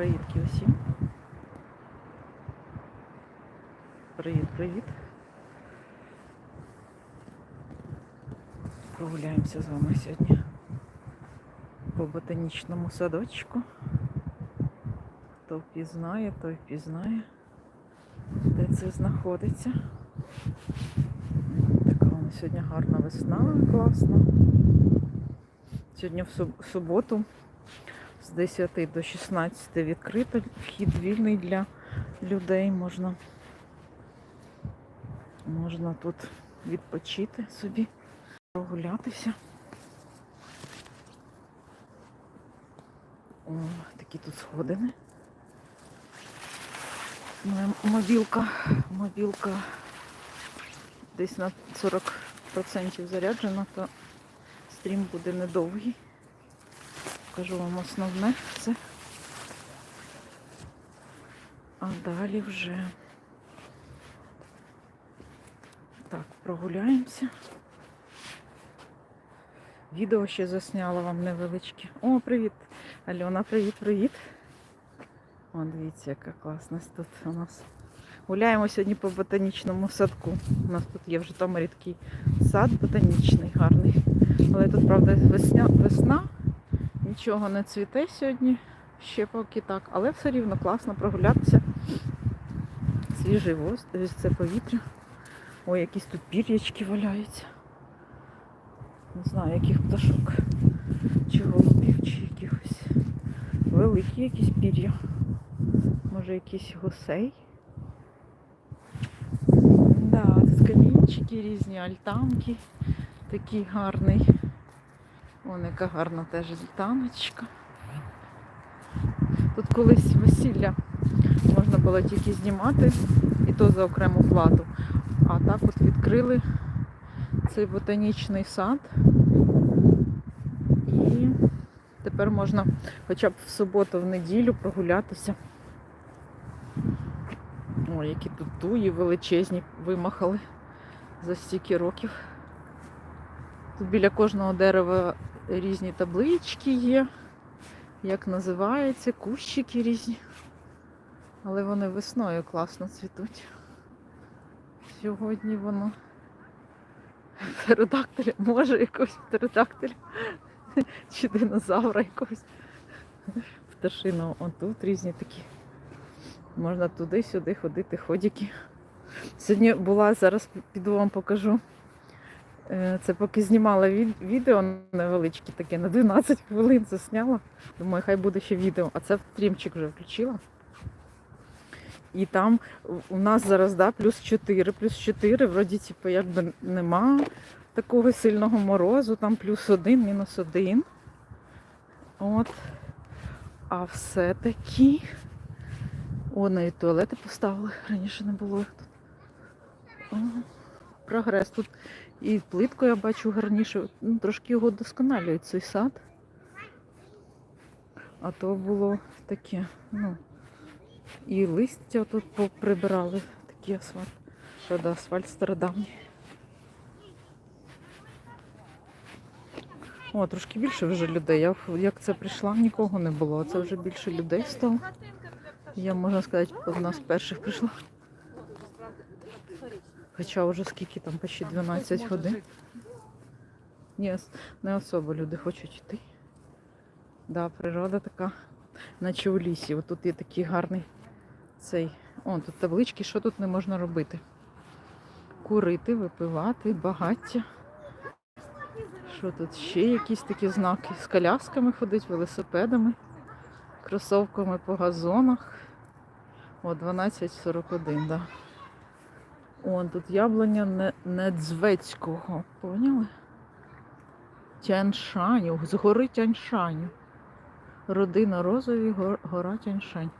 Привітки усім. Привіт, привіт. Прогуляємося з вами сьогодні по ботанічному садочку. Хто впізнає, той впізнає, де це знаходиться. Така вона сьогодні гарна весна, класна. Сьогодні в суботу з 10 до 16 відкрито. Вхід вільний для людей. Можна, можна тут відпочити собі, прогулятися. О, такі тут сходини. Мобілка, мобілка десь на 40% заряджена, то стрім буде недовгий. Покажу вам основне це. А далі вже так, прогуляємося. Відео ще засняла вам невеличке. О, привіт! Альона, привіт, привіт. О, дивіться, яка класність тут у нас. Гуляємо сьогодні по ботанічному садку. У нас тут є в Житомирі такий сад ботанічний, гарний. Але тут, правда, весня, весна, нічого не цвіте сьогодні, ще поки так, але все рівно класно прогулятися. Свіжий воздух, ось це повітря. Ой, якісь тут пір'ячки валяються. Не знаю, яких пташок. Чи голубів, чи якихось. Великі якісь пір'я. Може якісь гусей. Да, тут різні, альтанки. Такий гарний. Вон яка гарна теж альтаночка. Тут колись весілля можна було тільки знімати, і то за окрему плату. А так от відкрили цей ботанічний сад. І тепер можна хоча б в суботу, в неділю прогулятися. Ой, які тут туї величезні вимахали за стільки років. Тут біля кожного дерева різні таблички є, як називається, кущики різні. Але вони весною класно цвітуть. Сьогодні воно птеродактиля, може якогось птеродактиля чи динозавра якогось. Пташину. Отут різні такі. Можна туди-сюди ходити, ходики. Сьогодні була, зараз піду вам покажу. Е, Це поки знімала відео невеличке таке, на 12 хвилин засняла. Думаю, хай буде ще відео. А це стрімчик вже включила. І там у нас зараз да, плюс 4, плюс 4, вроді, типу, якби нема такого сильного морозу, там плюс 1, мінус 1. От. А все-таки. О, навіть туалети поставили. Раніше не було їх тут. Прогрес тут. І плитку я бачу гарніше. Ну, трошки його досконалюють цей сад. А то було таке, ну. І листя тут поприбирали, такий асфальт. Правда, асфальт стародавній. О, трошки більше вже людей. Я як це прийшла, нікого не було. Це вже більше людей стало. Я, можна сказати, одна з перших прийшла. Хоча вже скільки там, почти 12 годин. Ні, не особо люди хочуть йти. Да, природа така, наче у лісі. От тут є такий гарний цей. О, тут таблички, що тут не можна робити. Курити, випивати, багаття. Що тут ще якісь такі знаки? З колясками ходить, велосипедами, кросовками по газонах. О, 12.41, да. О, тут яблуня Недзвецького. Поняли? Тяньшаню, з гори Тяньшаню. Родина Розові, гора Тяньшань.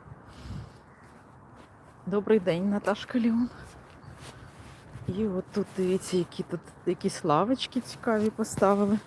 Добрий день, Наташка Леон. І от тут дивіться, які тут якісь лавочки цікаві поставили.